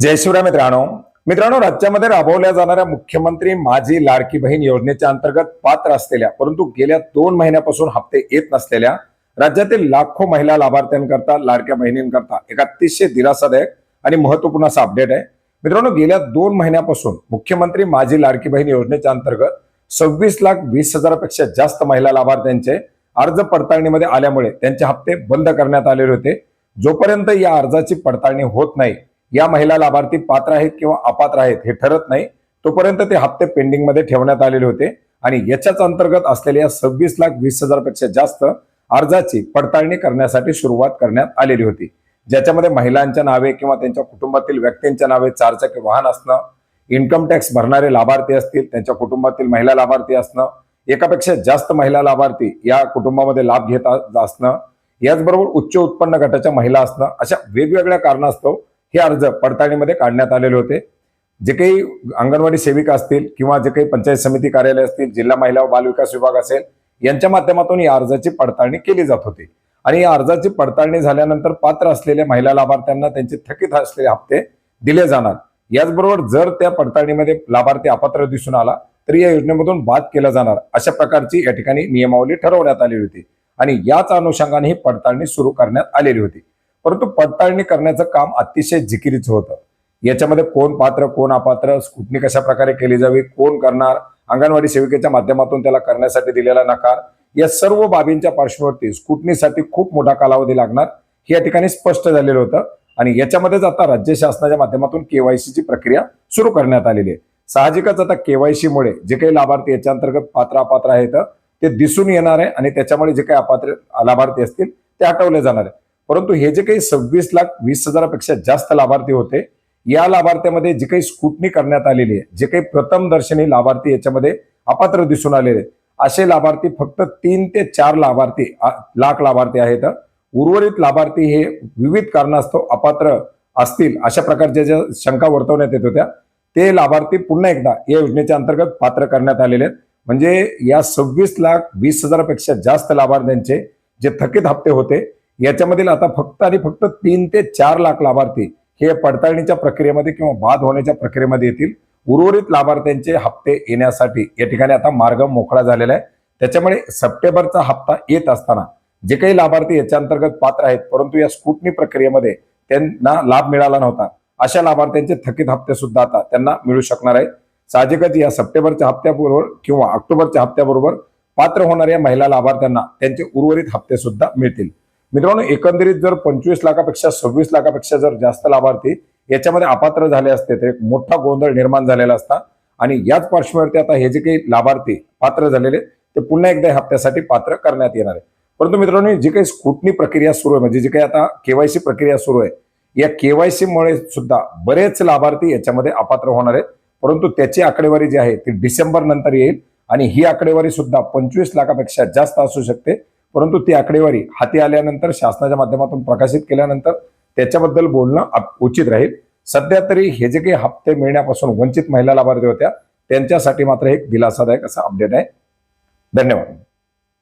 जय शिवराय मित्रांनो. मित्रांनो राज्यामध्ये राबवल्या जाणाऱ्या मुख्यमंत्री माझी लाडकी बहीण योजनेच्या अंतर्गत पात्र असलेल्या परंतु गेल्या दोन महिन्यापासून हप्ते येत नसलेल्या राज्यातील लाखो महिला लाभार्थ्यांकरता लाडक्या बहिणींकरता एक अतिशय दिलासादायक आणि महत्त्वपूर्ण असा अपडेट आहे. मित्रांनो गेल्या दोन महिन्यापासून मुख्यमंत्री माझी लाडकी बहीण योजनेच्या अंतर्गत सव्वीस लाख वीस हजारापेक्षा जास्त महिला लाभार्थ्यांचे अर्ज पडताळणीमध्ये आल्यामुळे त्यांचे हप्ते बंद करण्यात आलेले होते. जोपर्यंत या अर्जाची पडताळणी होत नाही या महिला लाभार्थी पात्र आहेत किंवा अपात्र आहेत हे ठरत नाही. तोपर्यंत ते हप्ते पेंडिंगमध्ये ठेवण्यात आलेले होते. आणि याच्याच अंतर्गत असलेल्या सव्वीस लाख वीस हजारपेक्षा जास्त अर्जाची पडताळणी करण्यासाठी सुरुवात करण्यात आलेली होती. ज्याच्यामध्ये महिलांच्या नावे किंवा त्यांच्या कुटुंबातील व्यक्तींच्या नावे चारचाकी वाहन असणं इन्कम टॅक्स भरणारे लाभार्थी असतील त्यांच्या कुटुंबातील महिला लाभार्थी असणं एकापेक्षा जास्त महिला लाभार्थी या कुटुंबामध्ये लाभ घेत असणं याचबरोबर उच्च उत्पन्न गटाच्या महिला असणं अशा वेगवेगळ्या कारणास्तव हे अर्ज पडताळणीमध्ये काढण्यात आलेले होते. जे काही अंगणवाडी सेविका असतील किंवा जे काही पंचायत समिती कार्यालय असतील जिल्हा महिला व बालविकास विभाग असेल यांच्या माध्यमातून या अर्जाची पडताळणी केली जात होती. आणि या अर्जाची पडताळणी झाल्यानंतर पात्र असलेल्या महिला लाभार्थ्यांना त्यांचे थकीत असलेले हप्ते दिले जाणार. याचबरोबर जर त्या पडताळणीमध्ये लाभार्थी अपात्र दिसून आला तर या योजनेमधून बाद केला जाणार अशा प्रकारची या ठिकाणी नियमावली ठरवण्यात आली होती. आणि याच अनुषंगाने ही पडताळणी सुरू करण्यात आलेली होती. परंतु पडताळणी करण्याचं काम अतिशय जिकिरीचं होतं. याच्यामध्ये कोण पात्र कोण अपात्र स्कुटणी कशा प्रकारे केली जावी कोण करणार अंगणवाडी सेविकेच्या माध्यमातून त्याला करण्यासाठी दिलेला नकार या सर्व बाबींच्या पार्श्वभूमीवरती स्कुटणीसाठी खूप मोठा कालावधी लागणार हे या ठिकाणी स्पष्ट झालेलं होतं. आणि याच्यामध्येच आता राज्य शासनाच्या माध्यमातून केवायसीची प्रक्रिया सुरू करण्यात आलेली आहे. साहजिकच आता केवायसी मुळे जे काही लाभार्थी याच्या अंतर्गत पात्र अपात्र आहेत ते दिसून येणार आहे आणि त्याच्यामुळे जे काही अपात्र लाभार्थी असतील ते हटवले जाणार आहे. परंतु हे जे काही सव्वीस लाख वीस हजारापेक्षा जास्त लाभार्थी होते या लाभार्थ्यामध्ये जी काही स्कुटनी करण्यात आलेली आहे जे काही प्रथम दर्शनी लाभार्थी याच्यामध्ये अपात्र दिसून आलेले असे लाभार्थी फक्त तीन ते चार लाभार्थी लाख लाभार्थी आहेत. उर्वरित लाभार्थी हे विविध कारणास्तव अपात्र असतील अशा प्रकारच्या ज्या शंका वर्तवण्यात येत होत्या ते लाभार्थी पुन्हा एकदा या योजनेच्या अंतर्गत पात्र करण्यात आलेले आहेत. म्हणजे या सव्वीस लाख वीस हजारापेक्षा जास्त लाभार्थ्यांचे जे थकीत हप्ते होते याच्यामधील आता फक्त आणि फक्त तीन ते चार लाख लाभार्थी हे पडताळणीच्या प्रक्रियेमध्ये किंवा बाद होण्याच्या प्रक्रियेमध्ये येतील. उर्वरित लाभार्थ्यांचे हप्ते येण्यासाठी या ठिकाणी आता मार्ग मोकळा झालेला आहे. त्याच्यामुळे सप्टेंबरचा हप्ता येत असताना जे काही लाभार्थी याच्या अंतर्गत पात्र आहेत परंतु या स्कूटनी प्रक्रियेमध्ये त्यांना लाभ मिळाला नव्हता. अशा लाभार्थ्यांचे थकीत हप्ते सुद्धा आता त्यांना मिळू शकणार आहे. साहजिकच या सप्टेंबरच्या हप्त्याबरोबर किंवा ऑक्टोबरच्या हप्त्याबरोबर पात्र होणाऱ्या महिला लाभार्थ्यांना त्यांचे उर्वरित हप्ते सुद्धा मिळतील. मित्रांनो एकंदरीत जर पंचवीस लाखापेक्षा सव्वीस लाखापेक्षा जर जास्त लाभार्थी याच्यामध्ये अपात्र झाले असते तर एक मोठा गोंधळ निर्माण झालेला असता. आणि याच पार्श्वभूमीवरती आता हे जे काही लाभार्थी पात्र झालेले ते पुन्हा एकदा हप्त्यासाठी पात्र करण्यात येणार आहे परंतु मित्रांनो जी काही स्कुटनी प्रक्रिया सुरू आहे म्हणजे जी काही आता केवायसी प्रक्रिया सुरू आहे या केवायसी मुळे सुद्धा बरेच लाभार्थी याच्यामध्ये अपात्र होणार आहेत. परंतु त्याची आकडेवारी जी आहे ती डिसेंबर नंतर येईल. आणि ही आकडेवारी सुद्धा पंचवीस लाखापेक्षा जास्त असू शकते. परंतु ती आकडेवारी हाती आल्यानंतर शासनाच्या माध्यमातून प्रकाशित केल्यानंतर त्याच्याबद्दल बोलणं उचित राहील. सध्या तरी हे जे काही हप्ते मिळण्यापासून वंचित महिला लाभार्थी होत्या त्यांच्यासाठी मात्र एक दिलासादायक असा अपडेट आहे. धन्यवाद.